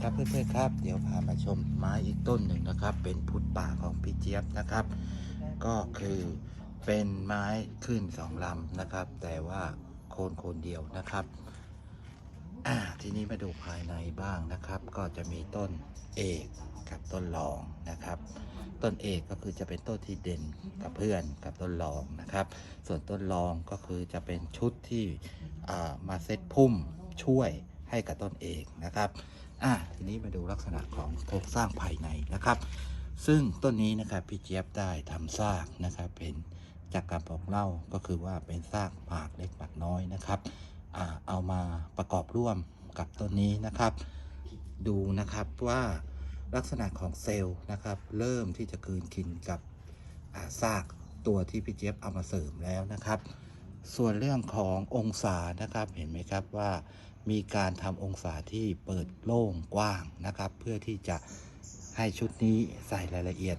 ครับเพื่อนๆครับ เดี๋ยวพามาชมไม้อีกต้นหนึ่งนะครับ เป็นพุทธป่าของพี่เจี๊ยบนะครับ ก็คือเป็นไม้ขึ้นสองลำนะครับ แต่ว่าโคนโคนเดียวนะครับทีนี้มาดูภายในบ้างนะครับ ก็จะมีต้นเอกกับต้นรองนะครับ ต้นเอกก็คือจะเป็นต้นที่เด่นกับเพื่อนกับต้นรองนะครับ ส่วนต้นรองก็คือจะเป็นชุดที่มาเซตพุ่มช่วย ให้กับต้นเอกนะครับอะทีนี้มาดูลักษณะของโครงสร้างภายในนะครับ ซึ่งต้นนี้นะครับพี่เจี๊ยบได้ทำซากนะครับ เป็นจากการบอกเล่าก็คือว่าเป็นซากหมากเล็กหมากน้อยนะครับอ่าเอามาประกอบร่วมกับต้นนี้นะครับ ดูนะครับว่าลักษณะของเซลล์นะครับ เริ่มที่จะกลืนกินกับซากตัวที่พี่เจี๊ยบเอามาเสริมแล้วนะครับ ส่วนเรื่องขององศานะครับเห็นไหมครับว่า มีการทำองศาที่เปิดโล่งกว้างนะครับ เพื่อที่จะให้ชุดนี้ใส่รายละเอียด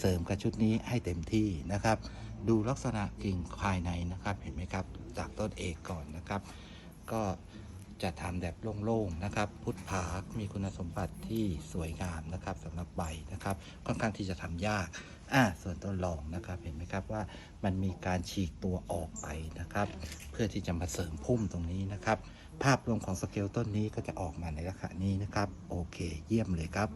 เสริมกับชุดนี้ให้เต็มที่นะครับ ดูลักษณะกิ่งภายในนะครับเห็นไหมครับจากต้นเอกก่อนนะครับ ก็จะทำแบบโล่งๆนะครับ พุทธามีคุณสมบัติที่สวยงามนะครับสำหรับใบนะครับ ค่อนข้างที่จะทำยาก อ่าส่วนต้นรองนะครับเห็นไหมครับว่ามันมีการฉีกตัวออกไปนะครับ เพื่อที่จะมาเสริมพุ่มตรงนี้นะครับ ภาพรวมของสเกลต้นนี้ก็จะออกมาในลักษณะนี้นะครับ โอเค เยี่ยมเลยครับ